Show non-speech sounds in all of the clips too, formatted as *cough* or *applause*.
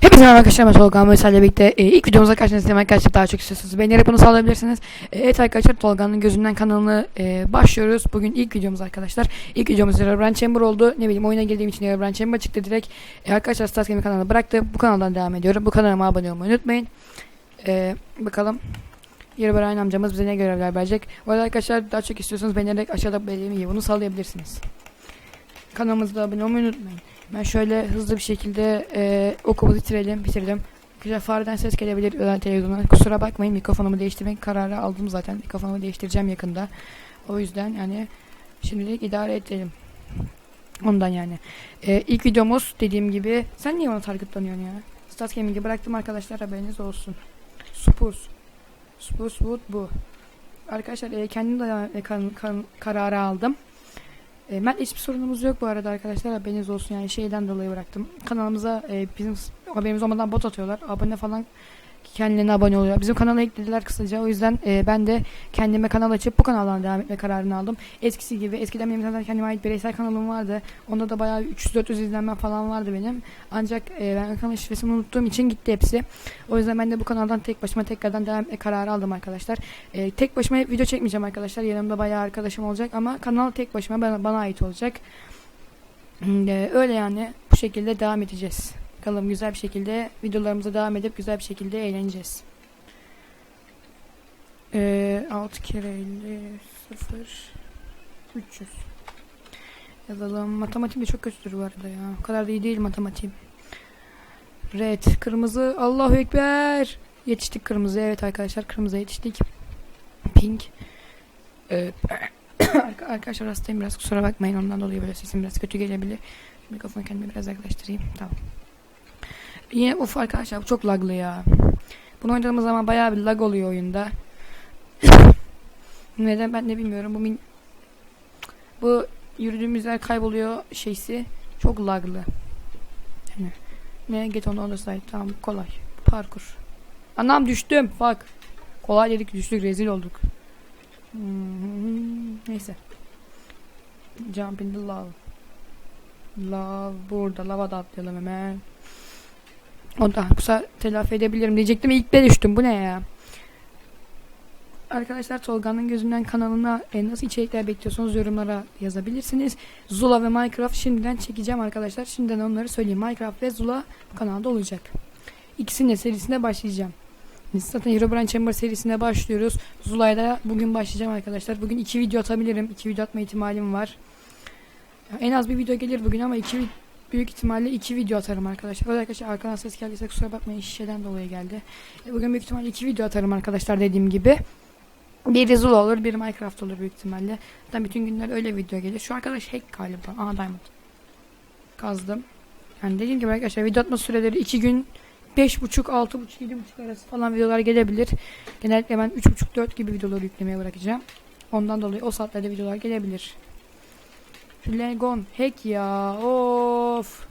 Hepinize merhaba arkadaşlar ben Tolga ve sizlerle birlikte e, ilk videomuza karşınızdayım arkadaşlar daha çok istiyorsanız beğenerek bunu sağlayabilirsiniz. E, evet arkadaşlar Tolga'nın gözünden kanalını e, başlıyoruz. Bugün ilk videomuz arkadaşlar. İlk videomuz Herobrine Chamber oldu. Ne bileyim oyuna girdiğim için Herobrine Chamber çıktı direkt. E, arkadaşlar Stars Gaming kanalını bıraktım. Bu kanaldan devam ediyorum. Bu kanalıma abone olmayı unutmayın. E, bakalım. Herobrine amcamız bize ne görevler verecek. Bu arada arkadaşlar daha çok istiyorsanız beğenerek aşağıda belirlemeyi bunu sağlayabilirsiniz. Kanalımızda abone olmayı unutmayın. Ben şöyle hızlı bir şekilde e, okulu bitirelim, bitirdim. Güzel fareden ses gelebilir özel televizyona. Kusura bakmayın mikrofonumu değiştirmek kararı aldım zaten. Mikrofonumu değiştireceğim yakında. O yüzden yani şimdilik idare edelim. Ondan yani. E, ilk videomuz dediğim gibi. Sen niye bana targetlanıyorsun ya? Stats Gaming'i bıraktım arkadaşlar haberiniz olsun. Spurs. Spurs Wood bu. Arkadaşlar e, kendim de e, kan- kararı aldım. E, ben hiçbir sorunumuz yok bu arada arkadaşlar haberiniz olsun yani şeyden dolayı bıraktım. Kanalımıza e, bizim haberimiz olmadan bot atıyorlar. Abone falan kendilerine abone oluyor. Bizim kanala eklediler kısaca. O yüzden e, ben de kendime kanal açıp bu kanaldan devam etme kararını aldım. Eskisi gibi eskiden benim zaten kendime ait bireysel kanalım vardı. Onda da bayağı 300-400 izlenme falan vardı benim. Ancak e, ben kanal şifresini unuttuğum için gitti hepsi. O yüzden ben de bu kanaldan tek başıma tekrardan devam etme kararı aldım arkadaşlar. E, tek başıma video çekmeyeceğim arkadaşlar. Yanımda bayağı arkadaşım olacak ama kanal tek başıma bana, bana ait olacak. Hmm, e, öyle yani bu şekilde devam edeceğiz. Bakalım güzel bir şekilde videolarımıza devam edip güzel bir şekilde eğleneceğiz. E, 6 kere 50 0 300 Yazalım. Matematiğim de çok kötüdür bu arada ya. O kadar da iyi değil matematiğim. Red. Kırmızı. Allahu Ekber. Yetiştik kırmızıya. Evet arkadaşlar kırmızıya yetiştik. Pink. Ee, *coughs* arka- arkadaşlar hastayım biraz kusura bakmayın. Ondan dolayı böyle sesim biraz kötü gelebilir. Mikrofonu kendime biraz yaklaştırayım. Tamam. Yine of arkadaşlar bu çok laglı ya. Bunu oynadığımız zaman bayağı bir lag oluyor oyunda. *coughs* Neden ben de bilmiyorum. Bu min bu yürüdüğümüz yer kayboluyor şeysi. Çok laglı. Yani ne get on the other side. Tamam kolay. Parkur. Anam düştüm. Bak. Kolay dedik düştük rezil olduk. Hmm, neyse. Jump in the love. Love burada. Lava da atlayalım hemen. O da kısa telafi edebilirim diyecektim. İlk de düştüm. Bu ne ya? Arkadaşlar Tolga'nın gözünden kanalına e, nasıl içerikler bekliyorsanız yorumlara yazabilirsiniz. Zula ve Minecraft şimdiden çekeceğim arkadaşlar. Şimdiden onları söyleyeyim. Minecraft ve Zula kanalda olacak. İkisinin de serisine başlayacağım. Biz zaten Herobrine Chamber serisine başlıyoruz. Zula'ya da bugün başlayacağım arkadaşlar. Bugün iki video atabilirim. iki video atma ihtimalim var. En az bir video gelir bugün ama iki büyük ihtimalle iki video atarım arkadaşlar. Yüzden arkadaşlar arkadan ses geldiyse kusura bakmayın şişeden dolayı geldi. E, Bugün büyük ihtimalle iki video atarım arkadaşlar dediğim gibi. Bir Zula olur, bir Minecraft olur büyük ihtimalle. Zaten bütün günler öyle video gelir. Şu arkadaş hack galiba. Aha diamond. Kazdım. Yani dediğim gibi arkadaşlar video atma süreleri 2 gün 5.5, 6.5, 7.5 arası falan videolar gelebilir. Genellikle ben 3.5-4 gibi videoları yüklemeye bırakacağım. Ondan dolayı o saatlerde videolar gelebilir. Şu Legon hack ya. Of.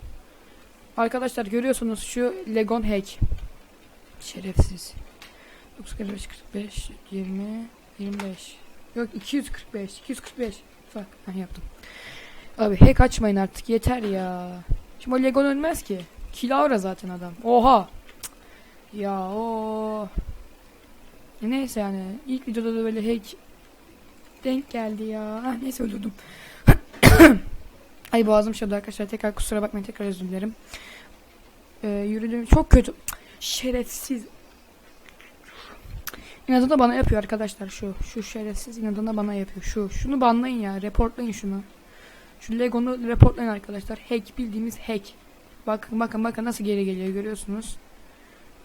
Arkadaşlar görüyorsunuz şu Legon hack. Şerefsiz. 945, 45, 20, 25. Yok 245, 245. Bak ben yaptım. Abi hack açmayın artık yeter ya. Şimdi o Legon ölmez ki. Kilavra zaten adam. Oha. Ya o. Neyse yani ilk videoda da böyle hack denk geldi ya. Ah neyse öldürdüm. *coughs* Ay boğazım şurada arkadaşlar tekrar kusura bakmayın tekrar özür dilerim. Ee, yürüdüğüm çok kötü. Şerefsiz. İnadına bana yapıyor arkadaşlar şu. Şu şerefsiz inadına bana yapıyor. Şu. Şunu banlayın ya. Reportlayın şunu. Şu Lego'nu reportlayın arkadaşlar. Hack bildiğimiz hack. Bakın bakın bakın nasıl geri geliyor görüyorsunuz.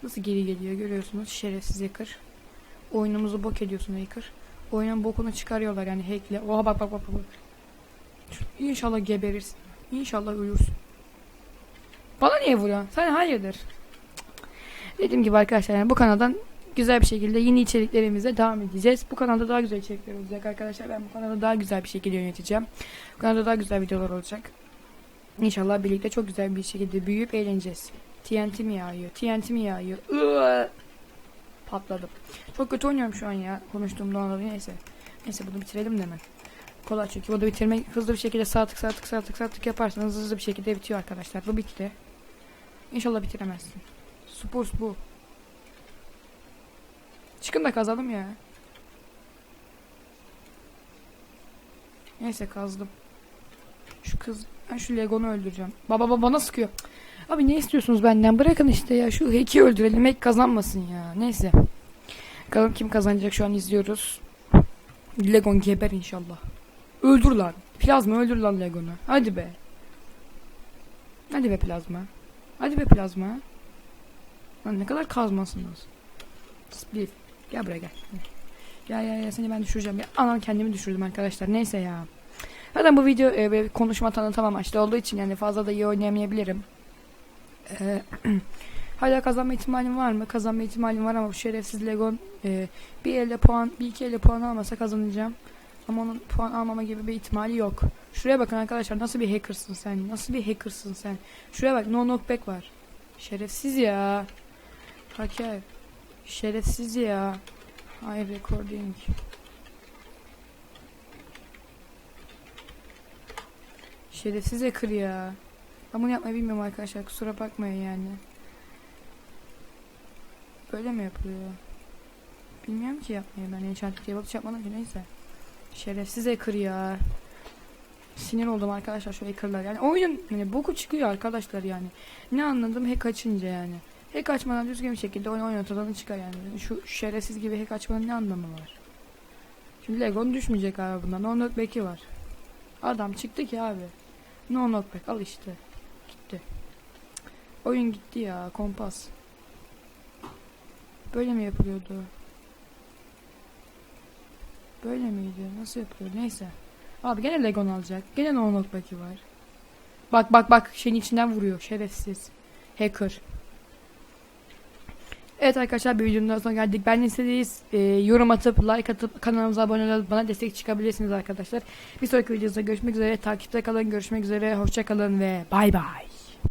Nasıl geri geliyor görüyorsunuz. Şerefsiz hacker. Oyunumuzu bok ediyorsun hacker. Oyunun bokunu çıkarıyorlar yani hackle. Oha bak bak bak bak. İnşallah geberirsin. İnşallah ölürsün. Bana niye vuruyorsun? Sen hayırdır? Dediğim gibi arkadaşlar yani bu kanaldan güzel bir şekilde yeni içeriklerimize devam edeceğiz. Bu kanalda daha güzel içerikler olacak arkadaşlar. Ben bu kanalı daha güzel bir şekilde yöneteceğim. Bu kanalda daha güzel videolar olacak. İnşallah birlikte çok güzel bir şekilde büyüyüp eğleneceğiz. TNT mi yağıyor? TNT mi yağıyor? Iıı! Patladım. Çok kötü oynuyorum şu an ya. Konuştuğumda dolayı neyse. Neyse bunu bitirelim de hemen. Kolay çünkü bunu bitirmek hızlı bir şekilde sağ tık sağ tık sağ tık sağ tık yaparsanız hızlı bir şekilde bitiyor arkadaşlar. Bu bitti. İnşallah bitiremezsin. Spurs bu. Çıkın da kazalım ya. Neyse kazdım. Şu kız ben şu Legon'u öldüreceğim. Baba baba bana sıkıyor. Abi ne istiyorsunuz benden? Bırakın işte ya. Şu Hack'i öldürelim. Hack kazanmasın ya. Neyse. Bakalım kim kazanacak şu an izliyoruz. Legon geber inşallah. Öldür lan. Plazma öldür lan Legon'u. Hadi be. Hadi be plazma. Hadi be plazma. Lan ne kadar kazmasınız. Spliff. Gel buraya gel. Gel gel gel seni ben düşüreceğim. Ya, anam kendimi düşürdüm arkadaşlar. Neyse ya. Zaten bu video e, konuşma tanıtım amaçlı olduğu için yani fazla da iyi oynayamayabilirim. E, *clears throat* hala kazanma ihtimalim var mı? Kazanma ihtimalim var ama bu şerefsiz Legon e, bir elde puan, bir iki elde puan almasa kazanacağım. Ama onun puan almama gibi bir ihtimali yok. Şuraya bakın arkadaşlar nasıl bir hackersın sen? Nasıl bir hackersın sen? Şuraya bak no knockback var. Şerefsiz ya. Haker. Şerefsiz ya. Hayır recording. Şerefsiz hacker ya. Ben bunu yapmayı bilmiyorum arkadaşlar. Kusura bakmayın yani. Böyle mi yapılıyor? Bilmiyorum ki yapmayı ben. Enchantment diye bakış yapmadım ki neyse. Şerefsiz hacker ya. Sinir oldum arkadaşlar şu hackerlar. Yani oyunun yani boku çıkıyor arkadaşlar yani. Ne anladım hack açınca yani. Hack açmadan düzgün bir şekilde oyun oynatadan çıkar yani. Şu şerefsiz gibi hack açmanın ne anlamı var? Şimdi Legon düşmeyecek abi bundan. No knockback'i var. Adam çıktı ki abi. No knockback al işte. Gitti. Oyun gitti ya kompas. Böyle mi yapılıyordu? Böyle miydi? Nasıl yapılıyor? Neyse. Abi gene Legon alacak. Gene no knockback'i var. Bak bak bak şeyin içinden vuruyor. Şerefsiz. Hacker. Evet arkadaşlar bir videonun sonuna geldik. Ben istediğiniz e, yorum atıp like atıp kanalımıza abone olup bana destek çıkabilirsiniz arkadaşlar. Bir sonraki videoda görüşmek üzere. Takipte kalın. Görüşmek üzere. Hoşça kalın ve bay bay.